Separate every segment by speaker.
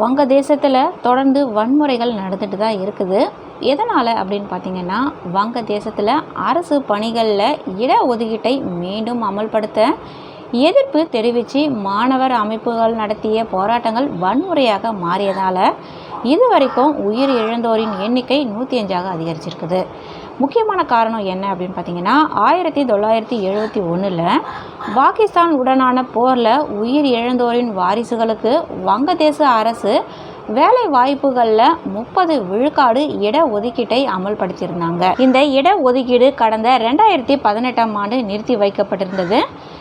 Speaker 1: வங்க தேசத்தில் தொடர்ந்து வன்முறைகள் நடந்துட்டு தான் இருக்குது. எதனால் அப்படின்னு பார்த்தீங்கன்னா வங்க தேசத்தில் அரசு பணிகளில் இட ஒதுக்கீட்டை மீண்டும் அமல்படுத்த எதிர்ப்பு தெரிவித்து மாணவர் அமைப்புகள் நடத்திய போராட்டங்கள் வன்முறையாக மாறியதால் இதுவரைக்கும் உயிர் இழந்தோரின் எண்ணிக்கை நூற்றி அஞ்சாக அதிகரிச்சிருக்குது. முக்கியமான காரணம் என்ன அப்படின்னு பார்த்தீங்கன்னா ஆயிரத்தி தொள்ளாயிரத்தி எழுபத்தி ஒன்றில் பாகிஸ்தான் உடனான போரில் உயிர் இழந்தோரின் வாரிசுகளுக்கு வங்கதேச அரசு வேலை வாய்ப்புகளில் முப்பது விழுக்காடு இட ஒதுக்கீட்டை அமல்படுத்தியிருந்தாங்க. இந்த இட ஒதுக்கீடு கடந்த ரெண்டாயிரத்தி பதினெட்டாம் ஆண்டு நிறுத்தி வைக்கப்பட்டிருந்தது.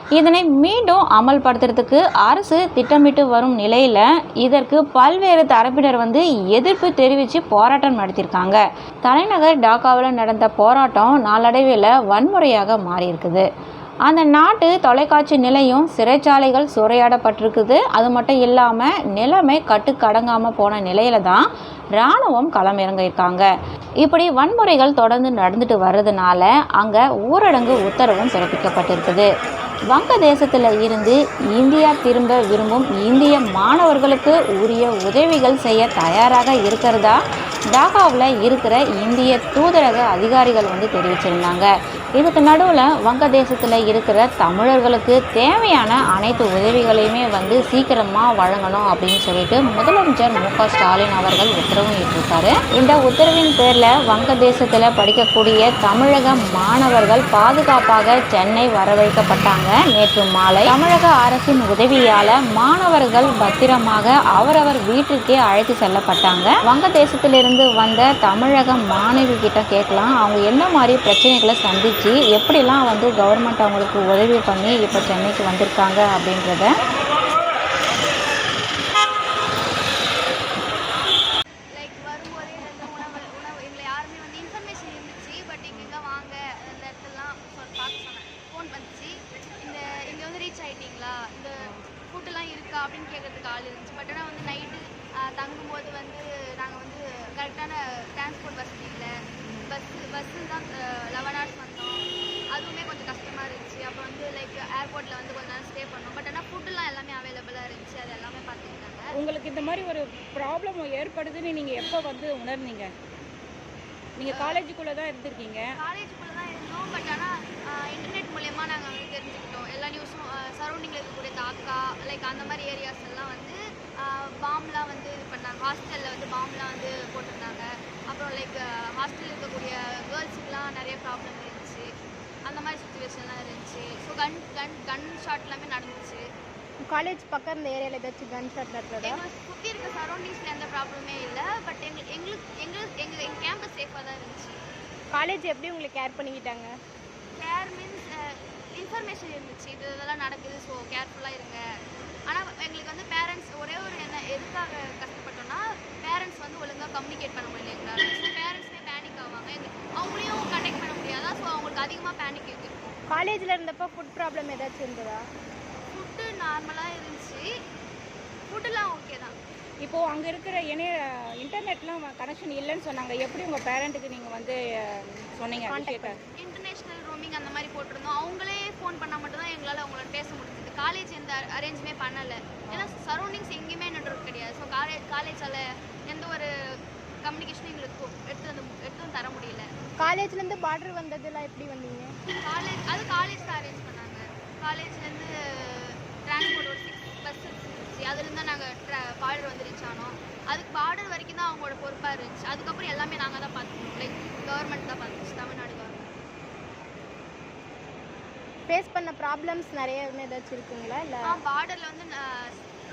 Speaker 1: இதனை மீண்டும் அமல்படுத்துறதுக்கு அரசு திட்டமிட்டு வரும் நிலையில் இதற்கு பல்வேறு தரப்பினர் வந்து எதிர்ப்பு தெரிவித்து போராட்டம் நடத்தியிருக்காங்க. தலைநகர் டாக்காவில் நடந்த போராட்டம் நாளடைவில் வன்முறையாக மாறியிருக்குது. அந்த நாட்டு தொலைக்காட்சி நிலையம் சிறைச்சாலைகள் சூறையாடப்பட்டிருக்குது. அது மட்டும் இல்லாமல் நிலைமை கட்டுக்கடங்காமல் போன நிலையில தான் இராணுவம் களமிறங்கியிருக்காங்க. இப்படி வன்முறைகள் தொடர்ந்து நடந்துட்டு வர்றதுனால அங்கே ஊரடங்கு உத்தரவும் பிறப்பிக்கப்பட்டிருக்குது. வங்கதேசத்தில் இருந்து இந்தியா திரும்ப விரும்பும் இந்திய மாணவர்களுக்கு உரிய உதவிகள் செய்ய தயாராக இருக்கிறதா? டாக்காவில் இருக்கிற இந்திய தூதரக அதிகாரிகள் வந்து தெரிவிச்சிருந்தாங்க. இதுக்கு நடுவில் வங்கதேசத்தில் இருக்கிற தமிழர்களுக்கு தேவையான அனைத்து உதவிகளையுமே வந்து சீக்கிரமாக வழங்கணும் அப்படின்னு சொல்லிட்டு முதலமைச்சர் மு க ஸ்டாலின் அவர்கள் உத்தரவும் இட்டிருக்காரு இந்த உத்தரவின் பேரில் வங்கதேசத்தில் படிக்கக்கூடிய தமிழக மாணவர்கள் பாதுகாப்பாக சென்னை வரவழைக்கப்பட்டாங்க நேற்று மாலை தமிழக அரசின் உதவியால் மாணவர்கள் பத்திரமாக அவரவர் வீட்டிற்கே அழைத்து செல்லப்பட்டாங்க. வங்கதேசத்திலிருந்து வந்த தமிழக மாணவி கிட்ட கேட்கலாம். அவங்க என்ன மாதிரி பிரச்சனைகளை சந்திச்சு எப்படிலாம் வந்து கவர்மெண்ட் அவங்களுக்கு உதவி பண்ணி இப்போ சென்னைக்கு வந்திருக்காங்க அப்படின்றத
Speaker 2: லைக் வரும்போதே யாருமே வந்து இன்ஃபர்மேஷன் இருந்துச்சு பட் இங்கே வாங்க இடத்துலலாம் பார்க்க ஃபோன் வந்துச்சு. இந்த இங்கே வந்து ரீச் ஆகிட்டீங்களா இந்த இருக்கா? அப்படின்னு கேட்கறதுக்கு ஆள் இருந்துச்சு. பட் ஆனால் வந்து நைட்டு தங்கும்போது வந்து நாங்கள் வந்து கரெக்டான டிரான்ஸ்போர்ட் வசதி இல்லை. பஸ்ஸு பஸ்ஸு தான் லெவன் ஹவர்ஸ் வந்து அதுவுமே கொஞ்சம் கஷ்டமாக இருந்துச்சு. அப்புறம் வந்து லைக் ஏர்போர்ட்டில் வந்து கொஞ்ச நேரம் ஸ்டே பண்ணோம். பட் ஆனால் ஃபுட்டுலாம் எல்லாமே அவைலபிளாக இருந்துச்சு. அது எல்லாமே பார்த்துக்கிட்டாங்க
Speaker 3: உங்களுக்கு இந்த மாதிரி ஒரு ப்ராப்ளம் ஏற்படுதுன்னு நீங்கள் எப்போ வந்து உணர்ந்தீங்க? நீங்கள் காலேஜுக்குள்ளே தான் இருந்திருக்கீங்க.
Speaker 2: காலேஜுக்குள்ளே தான் இருந்தோம் பட் ஆனால் இன்டர்நெட் மூலயமா நாங்கள் வந்து தெரிஞ்சுக்கிட்டோம். எல்லா நியூஸும் சரௌண்டிங்கில் இருக்கக்கூடிய தாக்கா லைக் அந்த மாதிரி ஏரியாஸ் எல்லாம் வந்து பாம்லாம் வந்து இது பண்ணாங்க. ஹாஸ்டலில் வந்து பாம்லாம் வந்து போட்டிருந்தாங்க. அப்புறம் லைக் ஹாஸ்டலில் இருக்கக்கூடிய கேர்ள்ஸுக்குலாம் நிறைய ப்ராப்ளம் சுச்சுவேஷன்லாம் இருந்துச்சு. ஸோ கன் கன் கன் ஷாட் எல்லாமே நடந்துச்சு.
Speaker 4: காலேஜ் பக்கம் இந்த ஏரியாவில் ஏதாச்சும் கன் ஷாட் நடந்ததா?
Speaker 2: சுற்றி இருக்க சரௌண்டிங்ஸில் எந்த ப்ராப்ளமே இல்லை. பட் எங்களுக்கு எங்களுக்கு எங்களுக்கு எங்கள் எங்கள் கேம்பஸ் சேஃபாக தான் இருந்துச்சு.
Speaker 4: காலேஜ் எப்படி உங்களுக்கு கேர் பண்ணிக்கிட்டாங்க?
Speaker 2: கேர் மீன்ஸ் இன்ஃபர்மேஷன் இருந்துச்சு. இது இதெல்லாம் நடக்குது. ஸோ கேர்ஃபுல்லாக இருங்க ஆனால் எங்களுக்கு வந்து பேரண்ட்ஸ் ஒரே ஒரு என்ன எதுக்காக கஷ்டப்பட்டோம்னா பேரண்ட்ஸ் வந்து ஒழுங்காக கம்யூனிகேட் பண்ண முடியல எங்களால் ஸோ பேரண்ட்ஸே பேனிக் ஆவாங்க எங்க- அவங்களையும் கண்டெக்ட் பண்ண முடியாதா ஸோ அவங்களுக்கு அதிகமாக பேனிக் இருக்கும்
Speaker 4: காலேஜில் இருந்தப்போ ஃபுட் ப்ராப்ளம் ஏதாச்சும் இருந்ததா?
Speaker 2: ஃபுட்டு நார்மலாக இருந்துச்சு. ஃபுட்டுலாம் ஓகே தான்.
Speaker 3: இப்போது அங்கே இருக்கிற இணைய இன்டர்நெட்லாம் கனெக்ஷன் இல்லைன்னு சொன்னாங்க. எப்படி உங்கள் பேரண்ட்டுக்கு நீங்கள் வந்து சொன்னீங்க
Speaker 2: இன்டர்நேஷ்னல் ரோமிங் அந்த மாதிரி போட்டிருந்தோம். அவங்களே ஃபோன் பண்ணால் மட்டும்தான் எங்களால் அவங்கள பேச முடிஞ்சது. காலேஜ் எந்த அரேஞ்சுமே பண்ணலை. ஏன்னா சரௌண்டிங்ஸ் எங்கேயுமே நெட்ஒர்க் கிடையாது. ஸோ காலேஜ் காலேஜால் எந்த ஒரு கம்யூனிகேஷனும் எங்களுக்கு எடுத்து வந்து எடுத்து வந்து தர முடியல.
Speaker 4: காலேஜ்லேருந்து பார்டர் வந்ததெல்லாம் எப்படி வந்தீங்க?
Speaker 2: காலேஜ் அது காலேஜ் தான் அரேஞ்ச் பண்ணாங்க. காலேஜ்லேருந்து டிரான்ஸ்போர்ட் ஒரு சிக்ஸ் பஸ் இருந்துச்சு. அதுலேருந்து தான் நாங்கள் பார்டர் வந்து ரீச் ஆனோம். அதுக்கு பார்டர் வரைக்கும் தான் அவங்களோட பொறுப்பாக இருந்துச்சு. அதுக்கப்புறம் எல்லாமே நாங்கள் தான் பார்த்துக்கணும். லைக் கவர்மெண்ட் தான் பார்த்துச்சு. தமிழ்நாடு கவர்மெண்ட்
Speaker 4: ஃபேஸ் பண்ண ப்ராப்ளம்ஸ் நிறைய ஏதாச்சும் இருக்குங்களா? இல்லை?
Speaker 2: பார்டரில் வந்து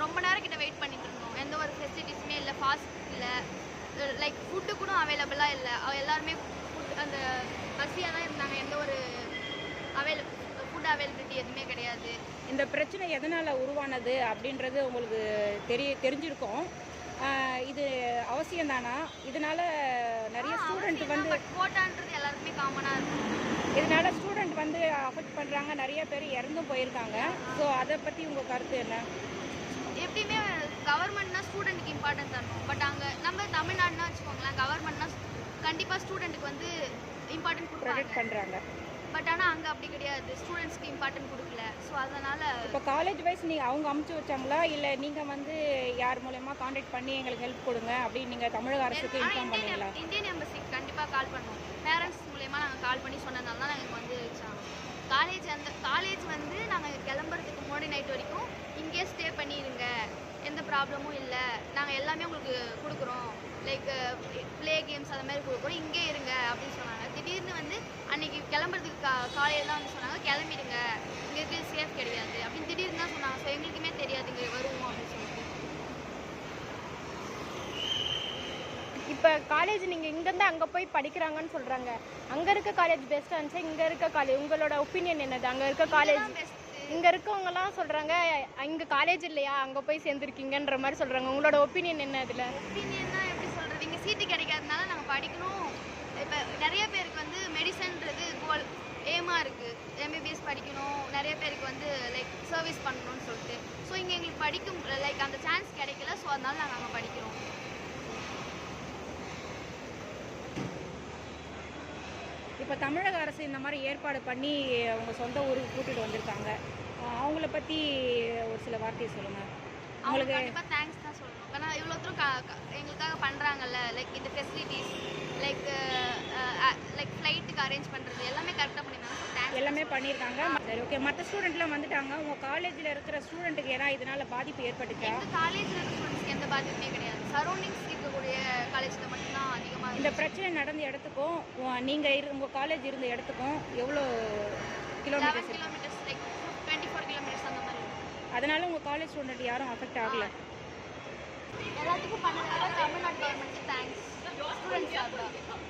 Speaker 2: ரொம்ப நேரம் கிட்ட வெயிட் பண்ணிட்டு இருந்தோம். எந்த ஒரு ஃபெசிலிட்டிஸுமே இல்லை ஃபாஸ்ட் இல்லை. லைக் ஃபுட்டு கூட அவைலபிளாக இல்லை. எல்லாருமே ஃபுட் அந்த பசியாக தான் இருந்தாங்க. எந்த ஒரு அவைல ஃபுட் அவைலபிலிட்டி எதுவுமே கிடையாது.
Speaker 3: இந்த பிரச்சனை எதனால் உருவானது அப்படின்றது உங்களுக்கு தெரிய தெரிஞ்சிருக்கும். இது அவசியம்தானா இதனால நிறைய ஸ்டூடெண்ட் வந்து
Speaker 2: கோட்டான்றது எல்லாருக்குமே காமனாக இருக்கும்.
Speaker 3: இதனால ஸ்டூடெண்ட் வந்து அஃபெக்ட் பண்ணுறாங்க நிறைய பேர் இறந்தும் போயிருக்காங்க. ஸோ அதை பற்றி உங்கள் கருத்து என்ன?
Speaker 2: எப்படியுமே கவர்மெண்ட்னா ஸ்டூடெண்ட்டுக்கு இம்பார்ட்டன்ஸ் தரணும் பட் அங்கே நம்ம தமிழ்நாடுனா வச்சுக்கோங்களேன் கவர்மெண்ட்னா கண்டிப்பாக ஸ்டூடெண்ட்டுக்கு வந்து இம்பார்ட்டன்ட் கொடுப்பாங்க.
Speaker 3: பண்ணுறாங்க
Speaker 2: பட் ஆனால் அங்கே அப்படி கிடையாது. ஸ்டூடெண்ட்ஸ்க்கு இம்பார்ட்டன்ட் கொடுக்கல. ஸோ அதனால்
Speaker 3: இப்போ காலேஜ் வைஸ் நீங்கள் அவங்க அமுச்சு வச்சாங்களா? இல்லை நீங்கள் வந்து யார் மூலயமா காண்டாக்ட் பண்ணி எங்களுக்கு ஹெல்ப் கொடுங்க அப்படின்னு நீங்கள் தமிழக அரசுக்கு இன்ஃபார்ம் பண்ணீங்களா?
Speaker 2: இந்தியன் எம்பசிக்கு கண்டிப்பாக கால் பண்ணுவோம். பேரண்ட்ஸ் மூலயமா நாங்கள் கால் பண்ணி சொன்னதால தான் நாங்கள் வந்து காலேஜ் அந்த காலேஜ் வந்து நாங்கள் கிளம்புறதுக்கு முன்னாடி நைட் வரைக்கும் ஸ்டே பண்ணிடுங்க எந்த ப்ராப்ளமும் இல்லை. நாங்கள் எல்லாமே உங்களுக்கு கொடுக்குறோம். லைக் ப்ளே கேம்ஸ் அந்த மாதிரி கொடுக்குறோம். இங்கே இருங்க அப்படின்னு சொன்னாங்க. திடீர்னு வந்து அன்னைக்கு கிளம்புறதுக்கு கா காலையில் தான் வந்து சொன்னாங்க. கிளம்பிடுங்க. இங்கே இருக்கிறது சேஃப் கிடையாது அப்படின்னு திடீர்னு தான் சொன்னாங்க. ஸோ எங்களுக்குமே தெரியாது. இங்கே வருவோம் அப்படின்னு சொல்லிட்டு.
Speaker 4: இப்போ காலேஜ் நீங்கள் இங்கேருந்து அங்கே போய் படிக்கிறாங்கன்னு சொல்கிறாங்க அங்கே இருக்க காலேஜ் பெஸ்ட்டாக இருந்துச்சு? இங்கே இருக்க காலேஜ் உங்களோட ஒப்பீனியன் என்னது? அங்கே இருக்க காலேஜ்
Speaker 2: பெஸ்ட்டு
Speaker 4: இங்கே இருக்கவங்கலாம் சொல்கிறாங்க இங்கே காலேஜ் இல்லையா அங்கே போய் சேர்ந்துருக்கீங்கன்ற மாதிரி சொல்கிறாங்க உங்களோட ஒப்பீனியன் என்ன அதில்
Speaker 2: ஒப்பீனியன்னா எப்படி சொல்கிறது இங்கே சீட்டு கிடைக்காதனால நாங்கள் படிக்கணும். இப்போ நிறைய பேருக்கு வந்து மெடிசன்றது கோல் ஏமாக இருக்குது எம்பிபிஎஸ் படிக்கணும். நிறைய பேருக்கு வந்து லைக் சர்வீஸ் பண்ணணும்னு சொல்லிட்டு. ஸோ இங்கே எங்களுக்கு படிக்கும் லைக் அந்த சான்ஸ் கிடைக்கல. ஸோ அதனால நாங்கள் அங்கே படிக்கிறோம்.
Speaker 3: இப்போ தமிழக அரசு இந்த மாதிரி ஏற்பாடு பண்ணி அவங்க சொந்த ஊருக்கு கூட்டிகிட்டு வந்திருக்காங்க. அவங்கள பற்றி ஒரு சில வார்த்தையை சொல்லுங்கள்
Speaker 2: அவங்களுக்கு கண்டிப்பாக தேங்க்ஸ் தான் சொல்லணும். ஏன்னா இவ்வளோ தூரம் எங்களுக்காக பண்ணுறாங்கல்ல லைக் இந்த ஃபெசிலிட்டிஸ் லைக் லைக் ஃப்ளைட்டுக்கு அரேஞ்ச் பண்ணுறது எல்லாமே கரெக்டாக பண்ணியிருந்தாங்க.
Speaker 3: எல்லாமே பண்ணியிருக்காங்க. சரி ஓகே மற்ற ஸ்டூடெண்ட்லாம் வந்துட்டாங்க. உங்கள் காலேஜில் இருக்கிற ஸ்டூடெண்ட்டுக்கு ஏதாவது இதனால பாதிப்பு ஏற்பட்டுச்சா?
Speaker 2: காலேஜில் இருக்க ஸ்டூடெண்ட்ஸ்க்கு எந்த பாதிப்புமே கிடையாது. சரௌண்டிங்ஸ் இருக்கக்கூடிய காலேஜில் மட்டும்தான் அதிகமாக
Speaker 3: இந்த பிரச்சனை நடந்த இடத்துக்கும் நீங்கள் இரு உங்கள் காலேஜ் இருந்த இடத்துக்கும் எவ்வளோ kilometres
Speaker 2: eleven kilometres like twenty four kilometres அந்த மாதிரி
Speaker 3: அதனால உங்கள் காலேஜ் ஸ்டூடெண்ட் யாரும் அஃபெக்ட் ஆகலை.
Speaker 2: எல்லாத்துக்கும் பண்ணதுக்காக தமிழ்நாடு கவர்மெண்ட்டுக்கு தேங்க்ஸ் ஸ்டூடெண்ட்ஸ்